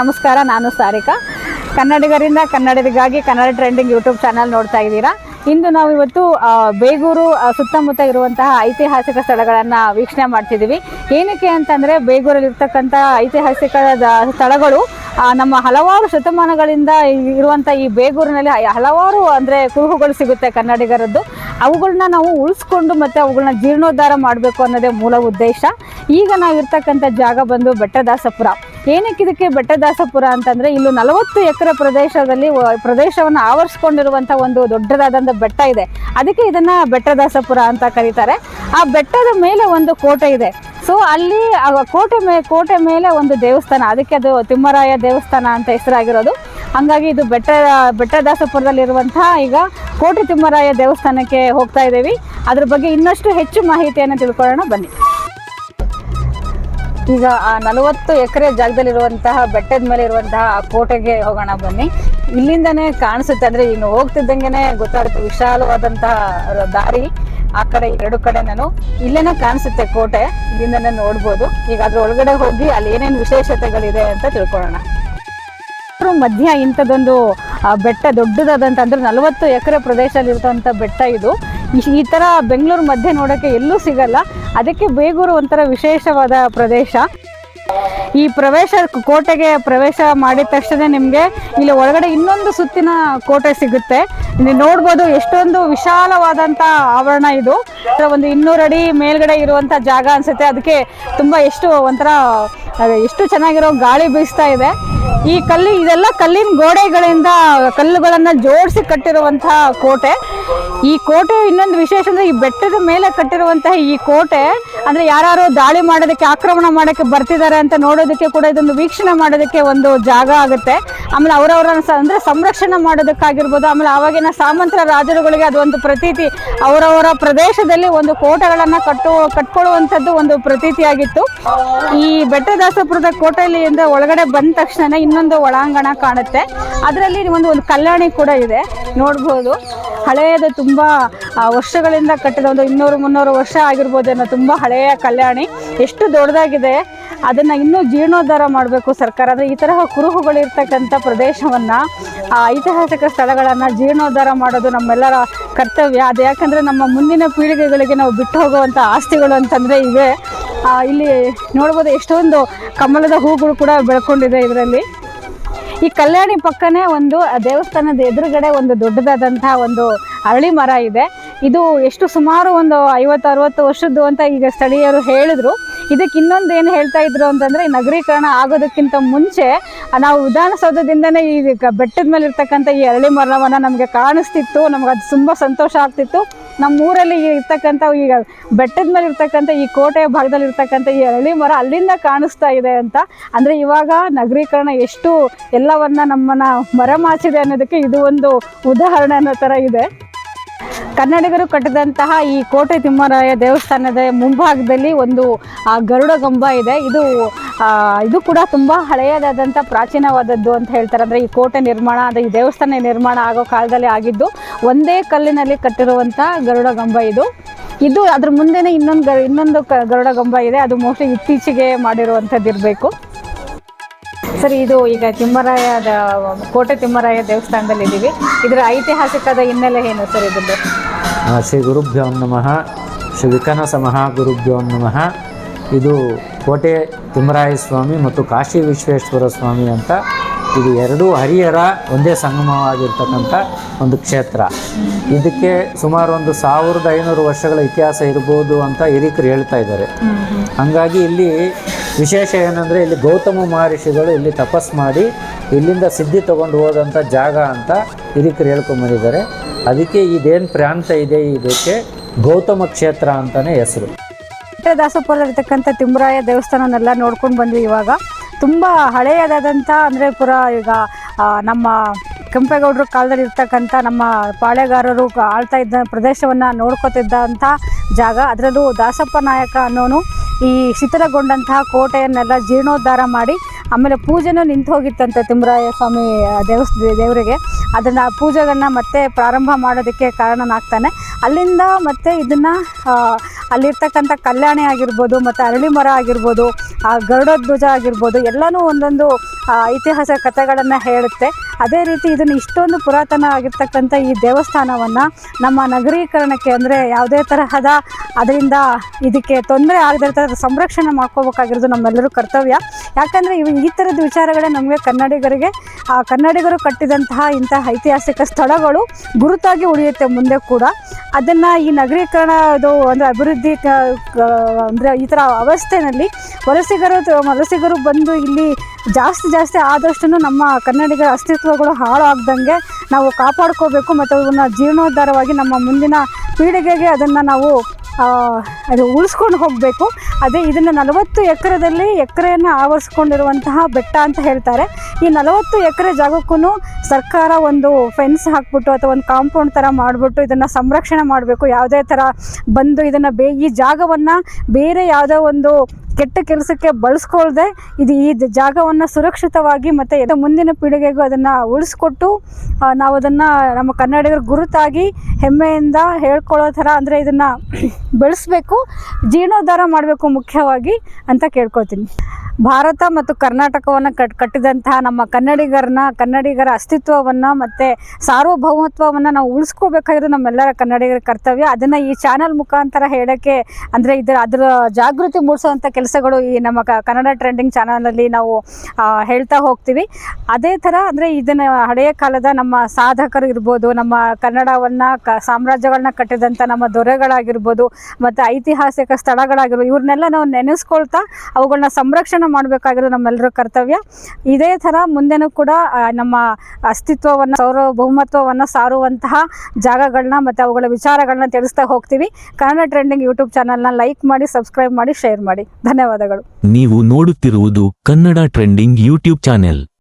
ನಮಸ್ಕಾರ, ನಾನು ಸಾರಿಕಾ. ಕನ್ನಡಿಗರಿಂದ ಕನ್ನಡಿಗಾಗಿ ಕನ್ನಡ ಟ್ರೆಂಡಿಂಗ್ ಯೂಟ್ಯೂಬ್ ಚಾನಲ್ ನೋಡ್ತಾ ಇದ್ದೀರಾ? ಇಂದು ನಾವು ಇವತ್ತು ಬೇಗೂರು ಸುತ್ತಮುತ್ತ ಇರುವಂತಹ ಐತಿಹಾಸಿಕ ಸ್ಥಳಗಳನ್ನು ವೀಕ್ಷಣೆ ಮಾಡ್ತಿದ್ದೀವಿ. ಏನಕ್ಕೆ ಅಂತಂದರೆ, ಬೇಗೂರಲ್ಲಿರ್ತಕ್ಕಂಥ ಐತಿಹಾಸಿಕ ಸ್ಥಳಗಳು ನಮ್ಮ ಹಲವಾರು ಶತಮಾನಗಳಿಂದ ಇರುವಂಥ ಈ ಬೇಗೂರಿನಲ್ಲಿ ಹಲವಾರು, ಅಂದರೆ ಕುರುಹುಗಳು ಸಿಗುತ್ತೆ ಕನ್ನಡಿಗರದ್ದು. ಅವುಗಳನ್ನ ನಾವು ಉಳಿಸ್ಕೊಂಡು ಮತ್ತು ಅವುಗಳನ್ನ ಜೀರ್ಣೋದ್ಧಾರ ಮಾಡಬೇಕು ಅನ್ನೋದೇ ಮೂಲ ಉದ್ದೇಶ. ಈಗ ನಾವು ಇರ್ತಕ್ಕಂಥ ಜಾಗ ಬಂದು ಬೆಟ್ಟದಾಸಪುರ. ಏನಕ್ಕೆ ಇದಕ್ಕೆ ಬೆಟ್ಟದಾಸಪುರ ಅಂತಂದರೆ ಇಲ್ಲೂ ನಲವತ್ತು ಎಕರೆ ಪ್ರದೇಶದಲ್ಲಿ ಪ್ರದೇಶವನ್ನು ಆವರಿಸ್ಕೊಂಡಿರುವಂಥ ಒಂದು ದೊಡ್ಡದಾದಂಥ ಬೆಟ್ಟ ಇದೆ. ಅದಕ್ಕೆ ಇದನ್ನು ಬೆಟ್ಟದಾಸಪುರ ಅಂತ ಕರೀತಾರೆ. ಆ ಬೆಟ್ಟದ ಮೇಲೆ ಒಂದು ಕೋಟೆ ಇದೆ. ಸೊ ಅಲ್ಲಿ ಆ ಕೋಟೆ ಮೇ, ಕೋಟೆ ಮೇಲೆ ಒಂದು ದೇವಸ್ಥಾನ. ಅದಕ್ಕೆ ಅದು ತಿಮ್ಮರಾಯ ದೇವಸ್ಥಾನ ಅಂತ ಹೆಸರಾಗಿರೋದು. ಹಂಗಾಗಿ ಇದು ಬೆಟ್ಟ ಬೆಟ್ಟದಾಸಪುರದಲ್ಲಿರುವಂತಹ ಈಗ ಕೋಟೆ ತಿಮ್ಮರಾಯ ದೇವಸ್ಥಾನಕ್ಕೆ ಹೋಗ್ತಾ ಇದ್ದೀವಿ. ಅದ್ರ ಬಗ್ಗೆ ಇನ್ನಷ್ಟು ಹೆಚ್ಚು ಮಾಹಿತಿಯನ್ನು ತಿಳ್ಕೊಳ್ಳೋಣ, ಬನ್ನಿ. ಈಗ ಆ ನಲವತ್ತು ಎಕರೆ ಜಾಗದಲ್ಲಿರುವಂತಹ, ಬೆಟ್ಟದ ಮೇಲೆ ಇರುವಂತಹ ಆ ಕೋಟೆಗೆ ಹೋಗೋಣ, ಬನ್ನಿ. ಇಲ್ಲಿಂದನೇ ಕಾಣಿಸುತ್ತೆ ಅಂದ್ರೆ, ಇನ್ನು ಹೋಗ್ತಿದ್ದಂಗೆನೆ ಗೊತ್ತಾಗುತ್ತೆ, ವಿಶಾಲವಾದಂತಹ ದಾರಿ. ಆ ಕಡೆ ಎರಡು ಕಡೆ ನಾನು ಇಲ್ಲೇನೆ ಕಾಣಿಸುತ್ತೆ ಕೋಟೆ, ಇಲ್ಲಿಂದನೇ ನೋಡ್ಬೋದು. ಈಗ ಅದ್ರ ಒಳಗಡೆ ಹೋಗಿ ಅಲ್ಲಿ ಏನೇನು ವಿಶೇಷತೆಗಳಿದೆ ಅಂತ ತಿಳ್ಕೊಳ್ಳೋಣ. ಮಧ್ಯ ಇಂಥದ್ದೊಂದು ಆ, ಬೆಟ್ಟ ದೊಡ್ಡದಾದಂಥ ಅಂದ್ರೆ ನಲವತ್ತು ಎಕರೆ ಪ್ರದೇಶದಲ್ಲಿ ಇರುವಂತ ಬೆಟ್ಟ ಇದು. ಈ- ತರ ಬೆಂಗಳೂರು ಮಧ್ಯೆ ನೋಡೋಕ್ಕೆ ಎಲ್ಲೂ ಸಿಗಲ್ಲ. ಅದಕ್ಕೆ ಬೇಗೂರು ಒಂಥರ ವಿಶೇಷವಾದ ಪ್ರದೇಶ. ಈ ಪ್ರವೇಶ ಕೋಟೆಗೆ ಪ್ರವೇಶ ಮಾಡಿದ ತಕ್ಷಣ ನಿಮಗೆ ಇಲ್ಲಿ ಒಳಗಡೆ ಇನ್ನೊಂದು ಸುತ್ತಿನ ಕೋಟೆ ಸಿಗುತ್ತೆ. ಇಲ್ಲಿ ನೋಡ್ಬೋದು ಎಷ್ಟೊಂದು ವಿಶಾಲವಾದಂಥ ಆವರಣ ಇದು. ಒಂದು ಇನ್ನೂರು ಅಡಿ ಮೇಲ್ಗಡೆ ಇರುವಂಥ ಜಾಗ ಅನ್ಸುತ್ತೆ. ಅದಕ್ಕೆ ತುಂಬ ಎಷ್ಟು ಒಂಥರ ಎಷ್ಟು ಚೆನ್ನಾಗಿರೋ ಗಾಳಿ ಬೀಸ್ತಾ ಇದೆ. ಈ ಕಲ್ಲಿ, ಇದೆಲ್ಲ ಕಲ್ಲಿನ ಗೋಡೆಗಳಿಂದ, ಕಲ್ಲುಗಳನ್ನ ಜೋಡಿಸಿ ಕಟ್ಟಿರುವಂತಹ ಕೋಟೆ. ಈ ಕೋಟೆ ಇನ್ನೊಂದು ವಿಶೇಷ ಅಂದ್ರೆ ಈ ಬೆಟ್ಟದ ಮೇಲೆ ಕಟ್ಟಿರುವಂತಹ ಈ ಕೋಟೆ. ಅಂದ್ರೆ ಯಾರು ದಾಳಿ ಮಾಡೋದಕ್ಕೆ, ಆಕ್ರಮಣ ಮಾಡೋಕ್ಕೆ ಬರ್ತಿದ್ದಾರೆ ಅಂತ ನೋಡೋದಕ್ಕೆ ಕೂಡ ಇದೊಂದು ವೀಕ್ಷಣೆ ಮಾಡೋದಕ್ಕೆ ಒಂದು ಜಾಗ ಆಗುತ್ತೆ. ಆಮೇಲೆ ಅವರವರ ಅಂದ್ರೆ ಸಂರಕ್ಷಣೆ ಮಾಡೋದಕ್ಕಾಗಿರ್ಬೋದು, ಆಮೇಲೆ ಅವಾಗಿನ ಸಾಮಂತರ ರಾಜರುಗಳಿಗೆ ಅದೊಂದು ಪ್ರತೀತಿ. ಅವರವರ ಪ್ರದೇಶದಲ್ಲಿ ಒಂದು ಕೋಟೆಗಳನ್ನ ಕಟ್ಟು, ಕಟ್ಕೊಳ್ಳುವಂಥದ್ದು ಒಂದು ಪ್ರತೀತಿಯಾಗಿತ್ತು. ಈ ಬೆಟ್ಟದಾಸಪುರದ ಕೋಟೆಯಲ್ಲಿ ಇಂದ ಒಳಗಡೆ ಬಂದ ತಕ್ಷಣ ಇನ್ನೊಂದು ಒಳಾಂಗಣ ಕಾಣುತ್ತೆ. ಅದರಲ್ಲಿ ಒಂದು ಒಂದು ಕಲ್ಯಾಣಿ ಕೂಡ ಇದೆ, ನೋಡ್ಬೋದು. ಹಳೆಯದು ತುಂಬ ವರ್ಷಗಳಿಂದ ಕಟ್ಟಿದ ಒಂದು ಇನ್ನೂರು ಮುನ್ನೂರು ವರ್ಷ ಆಗಿರ್ಬೋದೇನೋ ತುಂಬ ಹಳೆಯ ಕಲ್ಯಾಣಿ. ಎಷ್ಟು ದೊಡ್ಡದಾಗಿದೆ, ಅದನ್ನು ಇನ್ನೂ ಜೀರ್ಣೋದ್ಧಾರ ಮಾಡಬೇಕು ಸರ್ಕಾರ. ಅಂದರೆ ಈ ತರಹ ಕುರುಹುಗಳಿರ್ತಕ್ಕಂಥ ಪ್ರದೇಶವನ್ನು ಐತಿಹಾಸಿಕ ಸ್ಥಳಗಳನ್ನು ಜೀರ್ಣೋದ್ಧಾರ ಮಾಡೋದು ನಮ್ಮೆಲ್ಲರ ಕರ್ತವ್ಯ. ಅದು ಯಾಕಂದರೆ ನಮ್ಮ ಮುಂದಿನ ಪೀಳಿಗೆಗಳಿಗೆ ನಾವು ಬಿಟ್ಟು ಹೋಗುವಂಥ ಆಸ್ತಿಗಳು ಅಂತಂದರೆ ಇವೆ. ಇಲ್ಲಿ ನೋಡ್ಬೋದು ಎಷ್ಟೊಂದು ಕಮಲದ ಹೂಗಳು ಕೂಡ ಬೆಳ್ಕೊಂಡಿದೆ ಇದರಲ್ಲಿ. ಈ ಕಲ್ಯಾಣಿ ಪಕ್ಕನೇ ಒಂದು ದೇವಸ್ಥಾನದ ಎದುರುಗಡೆ ಒಂದು ದೊಡ್ಡದಾದಂತಹ ಒಂದು ಅರಳಿ ಮರ ಇದೆ. ಇದು ಎಷ್ಟು ಸುಮಾರು ಒಂದು ಐವತ್ತು, ಅರವತ್ತು ವರ್ಷದ್ದು ಅಂತ ಈಗ ಸ್ಥಳೀಯರು ಹೇಳಿದ್ರು. ಇದಕ್ಕೆ ಇನ್ನೊಂದು ಏನು ಹೇಳ್ತಾ ಇದ್ರು ಅಂತಂದ್ರೆ ನಗರೀಕರಣ ಆಗೋದಕ್ಕಿಂತ ಮುಂಚೆ ನಾವು ವಿಧಾನಸೌಧದಿಂದನೇ ಈ ಬೆಟ್ಟದ ಮೇಲೆ ಇರ್ತಕ್ಕಂಥ ಈ ಅರಳಿ ಮರವನ್ನು ನಮಗೆ ಕಾಣಿಸ್ತಿತ್ತು. ನಮ್ಗೆ ಅದು ತುಂಬ ಸಂತೋಷ ಆಗ್ತಿತ್ತು. ನಮ್ಮ ಊರಲ್ಲಿ ಇರ್ತಕ್ಕಂಥ ಈಗ ಬೆಟ್ಟದ ಮೇಲೆ ಇರ್ತಕ್ಕಂಥ ಈ ಕೋಟೆಯ ಭಾಗದಲ್ಲಿ ಇರ್ತಕ್ಕಂಥ ಈ ಅರಳಿ ಮರ ಅಲ್ಲಿಂದ ಕಾಣಿಸ್ತಾ ಇದೆ ಅಂತ. ಅಂದರೆ ಇವಾಗ ನಗರೀಕರಣ ಎಷ್ಟು ಎಲ್ಲವನ್ನ ನಮ್ಮನ್ನ ಮರೆಮಾಚಿದೆ ಅನ್ನೋದಕ್ಕೆ ಇದು ಒಂದು ಉದಾಹರಣೆ ಅನ್ನೋ ಥರ ಇದೆ. ಕನ್ನಡಿಗರು ಕಟ್ಟಿದಂತಹ ಈ ಕೋಟೆ ತಿಮ್ಮರಾಯ ದೇವಸ್ಥಾನದ ಮುಂಭಾಗದಲ್ಲಿ ಒಂದು ಗರುಡ ಗಂಬ ಇದೆ. ಇದು ಇದು ಕೂಡ ತುಂಬ ಹಳೆಯದಾದಂಥ ಪ್ರಾಚೀನವಾದದ್ದು ಅಂತ ಹೇಳ್ತಾರೆ ಅಂದರೆ ಈ ಕೋಟೆ ನಿರ್ಮಾಣ ಅಂದರೆ ಈ ದೇವಸ್ಥಾನ ನಿರ್ಮಾಣ ಆಗೋ ಕಾಲದಲ್ಲಿ ಆಗಿದ್ದು ಒಂದೇ ಕಲ್ಲಿನಲ್ಲಿ ಕಟ್ಟಿರುವಂಥ ಗರುಡ ಗಂಬ ಇದು. ಇದು ಅದ್ರ ಮುಂದೆನೇ ಇನ್ನೊಂದು ಇನ್ನೊಂದು ಗರುಡ ಗಂಬ ಇದೆ. ಅದು ಮೋಸ್ಟ್ಲಿ ಇತ್ತೀಚೆಗೆ ಮಾಡಿರುವಂಥದ್ದು ಇರಬೇಕು. ಸರ್, ಇದು ಈಗ ತಿಮ್ಮರಾಯದ, ಕೋಟೆ ತಿಮ್ಮರಾಯ ದೇವಸ್ಥಾನದಲ್ಲಿ ಇದ್ದೀವಿ ಇದರ ಐತಿಹಾಸಿಕದ ಹಿನ್ನೆಲೆ ಏನು ಸರ್ ಇದು ಶ್ರೀ ಗುರುಭ್ಯೋ ನಮಃ. ಶ್ರೀ ವಿಕನಸ ಮಹಾಗುರುಭ್ಯೋ ನಮಃ. ಇದು ಕೋಟೆ ತಿಮ್ಮರಾಯ ಸ್ವಾಮಿ ಮತ್ತು ಕಾಶಿ ವಿಶ್ವೇಶ್ವರ ಸ್ವಾಮಿ ಅಂತ ಇದು ಎರಡೂ ಹರಿಹರ ಒಂದೇ ಸಂಗಮವಾಗಿರ್ತಕ್ಕಂಥ ಒಂದು ಕ್ಷೇತ್ರ. ಇದಕ್ಕೆ ಸುಮಾರು ಒಂದು ಸಾವಿರದ ಐನೂರು ವರ್ಷಗಳ ಇತಿಹಾಸ ಇರ್ಬೋದು ಅಂತ ಹಿರಿಕರು ಹೇಳ್ತಾ ಇದ್ದಾರೆ. ಹಾಗಾಗಿ ಇಲ್ಲಿ ವಿಶೇಷ ಏನಂದರೆ ಇಲ್ಲಿ ಗೌತಮ ಮಹರ್ಷಿಗಳು ಇಲ್ಲಿ ತಪಸ್ ಮಾಡಿ ಇಲ್ಲಿಂದ ಸಿದ್ಧಿ ತಗೊಂಡು ಹೋದಂಥ ಜಾಗ ಅಂತ ಹಿರಿಕರು ಹೇಳ್ಕೊಂಬಂದಿದ್ದಾರೆ ಅದಕ್ಕೆ ಇದೇನು ಪ್ರಾಂತ ಇದೆ, ಇದಕ್ಕೆ ಗೌತಮ ಕ್ಷೇತ್ರ ಅಂತಲೇ ಹೆಸರು. ಬೆಟ್ಟದಾಸಪುರದಲ್ಲಿರ್ತಕ್ಕಂಥ ತಿಮ್ಮರಾಯ ದೇವಸ್ಥಾನನೆಲ್ಲ ನೋಡ್ಕೊಂಡು ಬಂದ್ವಿ ಇವಾಗ. ತುಂಬ ಹಳೆಯದಾದಂಥ ಅಂದರೆ ಪುರ ಈಗ ನಮ್ಮ ಕೆಂಪೇಗೌಡರ ಕಾಲದಲ್ಲಿ ಇರ್ತಕ್ಕಂಥ ನಮ್ಮ ಪಾಳೆಗಾರರು ಆಳ್ತಾ ಇದ್ದ ಪ್ರದೇಶವನ್ನು ನೋಡ್ಕೊತಿದ್ದಂಥ ಜಾಗ. ಅದರಲ್ಲೂ ದಾಸಪ್ಪ ನಾಯಕ ಅನ್ನೋನು ಈ ಶಿಥಿಲಗೊಂಡಂತಹ ಕೋಟೆಯನ್ನೆಲ್ಲ ಜೀರ್ಣೋದ್ಧಾರ ಮಾಡಿ, ಆಮೇಲೆ ಪೂಜೆನೂ ನಿಂತು ಹೋಗಿತ್ತಂತೆ ತಿಮ್ಮರಾಯ ಸ್ವಾಮಿ ದೇವಸ್, ದೇವರಿಗೆ. ಅದನ್ನು ಪೂಜೆಗಳನ್ನ ಮತ್ತೆ ಪ್ರಾರಂಭ ಮಾಡೋದಕ್ಕೆ ಕಾರಣನಾಗ್ತಾನೆ. ಅಲ್ಲಿಂದ ಮತ್ತೆ ಇದನ್ನು ಅಲ್ಲಿರ್ತಕ್ಕಂಥ ಕಲ್ಯಾಣಿ ಆಗಿರ್ಬೋದು ಮತ್ತು ಅರಳಿ ಮರ ಆಗಿರ್ಬೋದು, ಆ ಗರುಡ ಧ್ವಜ ಆಗಿರ್ಬೋದು, ಎಲ್ಲನೂ ಒಂದೊಂದು ಐತಿಹಾಸಿಕ ಕಥೆಗಳನ್ನು ಹೇಳುತ್ತೆ. ಅದೇ ರೀತಿ ಇದನ್ನು ಇಷ್ಟೊಂದು ಪುರಾತನ ಆಗಿರ್ತಕ್ಕಂಥ ಈ ದೇವಸ್ಥಾನವನ್ನು ನಮ್ಮ ನಗರೀಕರಣಕ್ಕೆ ಅಂದರೆ ಯಾವುದೇ ತರಹದ ಅದರಿಂದ ಇದಕ್ಕೆ ತೊಂದರೆ ಆಗದೇ ಸಂರಕ್ಷಣೆ ಮಾಡ್ಕೋಬೇಕಾಗಿರೋದು ನಮ್ಮೆಲ್ಲರೂ ಕರ್ತವ್ಯ. ಯಾಕಂದರೆ ಇವು ಈ ಥರದ ವಿಚಾರಗಳೇ ನಮಗೆ ಕನ್ನಡಿಗರಿಗೆ, ಆ ಕನ್ನಡಿಗರು ಕಟ್ಟಿದಂತಹ ಇಂತಹ ಐತಿಹಾಸಿಕ ಸ್ಥಳಗಳು ಗುರುತಾಗಿ ಉಳಿಯುತ್ತೆ ಮುಂದೆ ಕೂಡ. ಅದನ್ನು ಈ ನಗರೀಕರಣ ಅದು ಅಂದರೆ ಅಭಿವೃದ್ಧಿ ಅಂದರೆ ಈ ಥರ ಅವಸ್ಥೆಯಲ್ಲಿ ವಲಸಿಗರು ವಲಸಿಗರು ಬಂದು ಇಲ್ಲಿ ಜಾಸ್ತಿ ಜಾಸ್ತಿ ಆದಷ್ಟು ನಮ್ಮ ಕನ್ನಡಿಗರ ಅಸ್ತಿತ್ವಗಳು ಹಾಳಾಗ್ದಂಗೆ ನಾವು ಕಾಪಾಡ್ಕೋಬೇಕು ಮತ್ತು ಅದನ್ನು ಜೀರ್ಣೋದ್ಧಾರವಾಗಿ ನಮ್ಮ ಮುಂದಿನ ಪೀಳಿಗೆಗೆ ಅದನ್ನು ನಾವು ಅದು ಉಳಿಸ್ಕೊಂಡು ಹೋಗಬೇಕು. ಅದೇ ಇದನ್ನು ನಲವತ್ತು ಎಕರೆದಲ್ಲಿ ಎಕರೆಯನ್ನು ಆವರಿಸ್ಕೊಂಡಿರುವಂತಹ ಬೆಟ್ಟ ಅಂತ ಹೇಳ್ತಾರೆ. ಈ ನಲವತ್ತು ಎಕರೆ ಜಾಗಕ್ಕೂ ಸರ್ಕಾರ ಒಂದು ಫೆನ್ಸ್ ಹಾಕ್ಬಿಟ್ಟು ಅಥವಾ ಒಂದು ಕಾಂಪೌಂಡ್ ಥರ ಮಾಡಿಬಿಟ್ಟು ಇದನ್ನು ಸಂರಕ್ಷಣೆ ಮಾಡಬೇಕು. ಯಾವುದೇ ಥರ ಬಂದು ಇದನ್ನು ಬೇ ಈ ಜಾಗವನ್ನು ಬೇರೆ ಯಾವುದೋ ಒಂದು ಕೆಟ್ಟ ಕೆಲಸಕ್ಕೆ ಬಳಸ್ಕೊಳ್ದೆ ಇದು ಈ ಜಾಗವನ್ನು ಸುರಕ್ಷಿತವಾಗಿ ಮತ್ತು ಮುಂದಿನ ಪೀಳಿಗೆಗೂ ಅದನ್ನು ಉಳಿಸ್ಕೊಟ್ಟು ನಾವು ಅದನ್ನು ನಮ್ಮ ಕನ್ನಡಿಗರ ಗುರುತಾಗಿ ಹೆಮ್ಮೆಯಿಂದ ಹೇಳ್ಕೊಳ್ಳೋ ಥರ ಅಂದರೆ ಇದನ್ನು ಬೆಳೆಸ್ಬೇಕು, ಜೀರ್ಣೋದ್ಧಾರ ಮಾಡಬೇಕು ಮುಖ್ಯವಾಗಿ ಅಂತ ಕೇಳ್ಕೊತೀನಿ ಭಾರತ ಮತ್ತು ಕರ್ನಾಟಕವನ್ನು ಕಟ್, ಕಟ್ಟಿದಂತಹ ನಮ್ಮ ಕನ್ನಡಿಗರನ್ನ, ಕನ್ನಡಿಗರ ಅಸ್ತಿತ್ವವನ್ನು ಮತ್ತು ಸಾರ್ವಭೌಮತ್ವವನ್ನು ನಾವು ಉಳಿಸ್ಕೋಬೇಕಾಗಿರೋದು ನಮ್ಮೆಲ್ಲರ ಕನ್ನಡಿಗರ ಕರ್ತವ್ಯ. ಅದನ್ನು ಈ ಚಾನಲ್ ಮುಖಾಂತರ ಹೇಳೋಕ್ಕೆ ಅಂದರೆ ಇದರ, ಅದರ ಜಾಗೃತಿ ಮೂಡಿಸೋವಂಥ ಕೆಲಸಗಳು ಈ ನಮ್ಮ ಕನ್ನಡ ಟ್ರೆಂಡಿಂಗ್ ಚಾನಲಲ್ಲಿ ನಾವು ಹೇಳ್ತಾ ಹೋಗ್ತೀವಿ. ಅದೇ ಥರ ಅಂದರೆ ಇದನ್ನು ಹಳೆಯ ಕಾಲದ ನಮ್ಮ ಸಾಧಕರು ಇರ್ಬೋದು, ನಮ್ಮ ಕನ್ನಡವನ್ನು ಕ, ಸಾಮ್ರಾಜ್ಯಗಳನ್ನ ಕಟ್ಟಿದಂಥ ನಮ್ಮ ದೊರೆಗಳಾಗಿರ್ಬೋದು, ಮತ್ತು ಐತಿಹಾಸಿಕ ಸ್ಥಳಗಳಾಗಿರ್ಬೋದು, ಇವ್ರನ್ನೆಲ್ಲ ನಾವು ನೆನೆಸ್ಕೊಳ್ತಾ ಅವುಗಳನ್ನ ಸಂರಕ್ಷಣೆ ಮಾಡಬೇಕಾಗಿರೋದು ನಮ್ಮೆಲ್ಲರ ಕರ್ತವ್ಯ. ಇದೇ ಥರ ಮುಂದೆನೂ ಕೂಡ ನಮ್ಮ ಅಸ್ತಿತ್ವವನ್ನು ಸಾರ್ವಭೌಮತ್ವವನ್ನು ಸಾರುವಂತಹ ಜಾಗಗಳನ್ನ ಮತ್ತು ಅವುಗಳ ವಿಚಾರಗಳನ್ನ ತಿಳಿಸ್ತಾ ಹೋಗ್ತೀವಿ. ಕನ್ನಡ ಟ್ರೆಂಡಿಂಗ್ ಯೂಟ್ಯೂಬ್ ಚಾನಲ್ನ ಲೈಕ್ ಮಾಡಿ, ಸಬ್ಸ್ಕ್ರೈಬ್ ಮಾಡಿ, ಶೇರ್ ಮಾಡಿ. ಧನ್ಯವಾದಗಳು. ನೀವು ನೋಡುತ್ತಿರುವುದು ಕನ್ನಡ ಟ್ರೆಂಡಿಂಗ್ ಯೂಟ್ಯೂಬ್ ಚಾನೆಲ್.